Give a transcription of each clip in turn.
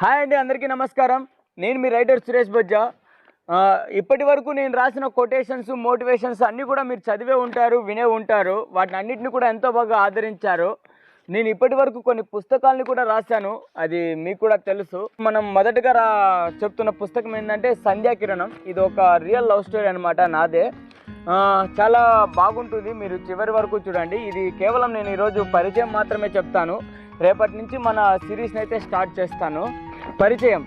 Hi అండి అందరికీ నమస్కారం. నేను మీ రైటర్ సురేష్ బజ్జా. ఇప్పటి వరకు నేను రాసిన కొటేషన్స్ మోటివేషన్స్ అన్నీ కూడా మీరు చదివే ఉంటారు వినే ఉంటారు. వాటిని అన్నింటిని కూడా ఎంతో బాగా ఆదరించారు. నేను ఇప్పటి వరకు కొన్ని పుస్తకాలను కూడా రాశాను. అది మీకు కూడా తెలుసు. మనం మొదటగా రా చెప్తున్న పుస్తకం ఏంటంటే సంధ్యాకిరణం ఇది ఒక రియల్ లవ్ స్టోరీ అనమాట నాదే. చాలా బాగుంటుంది. మీరు చివరి వరకు చూడండి. ఇది కేవలం నేను ఈరోజు పరిచయం మాత్రమే చెప్తాను. రేపటి నుంచి మన సిరీస్ని అయితే స్టార్ట్ చేస్తాను. పరిచయం.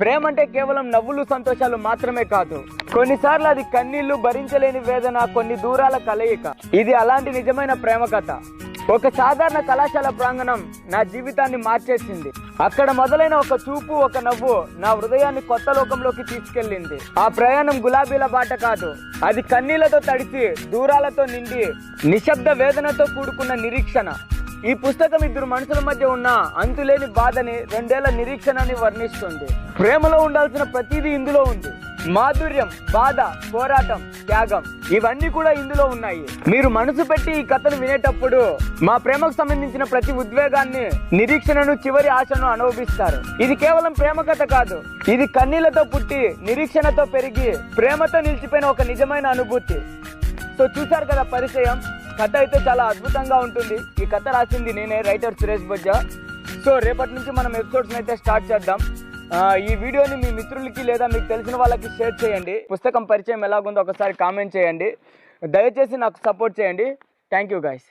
ప్రేమ అంటే కేవలం నవ్వులు సంతోషాలు మాత్రమే కాదు. కొన్నిసార్లు అది కన్నీళ్ళు భరించలేని వేదన కొన్ని దూరాల కలయిక. ఇది అలాంటి నిజమైన ప్రేమ కథ. ఒక సాధారణ కళాశాల ప్రాంగణం నా జీవితాన్ని మార్చేసింది. అక్కడ మొదలైన ఒక చూపు ఒక నవ్వు నా హృదయాన్ని కొత్త లోకంలోకి తీసుకెళ్ళింది. ఆ ప్రయాణం గులాబీల బాట కాదు. అది కన్నీళ్ళతో తడిచి దూరాలతో నిండి నిశ్శబ్ద వేదనతో కూడుకున్న నిరీక్షణ. ఈ పుస్తకం ఇద్దరు మనుషుల మధ్య ఉన్న అంతులేని బాధని రెండేళ్ళ నిరీక్షణని వర్ణిస్తుంది. ప్రేమలో ఉండాల్సిన ప్రతిదీ ఇందులో ఉంది. మాధుర్యం బాధ పోరాటం త్యాగం ఇవన్నీ కూడా ఇందులో ఉన్నాయి. మీరు మనసు పెట్టి ఈ కథను వినేటప్పుడు మా ప్రేమకు సంబంధించిన ప్రతి ఉద్వేగాన్ని నిరీక్షణను చివరి ఆశను అనుభవిస్తారు. ఇది కేవలం ప్రేమ కథ కాదు. ఇది కన్నీళ్ళతో పుట్టి నిరీక్షణతో పెరిగి ప్రేమతో నిలిచిపోయిన ఒక నిజమైన అనుభూతి. సో చూశారు కదా పరిచయం? కథ అయితే చాలా అద్భుతంగా ఉంటుంది. ఈ కథ రాసింది నేనే రైటర్ సురేష్ బొజ్జా. సో రేపటి నుంచి మనం ఎపిసోడ్స్ అయితే స్టార్ట్ చేద్దాం. ఈ వీడియోని మీ మిత్రులకి లేదా మీకు తెలిసిన వాళ్ళకి షేర్ చేయండి. పుస్తకం పరిచయం ఎలాగుందో ఒకసారి కామెంట్ చేయండి. దయచేసి నాకు సపోర్ట్ చేయండి. Thank you guys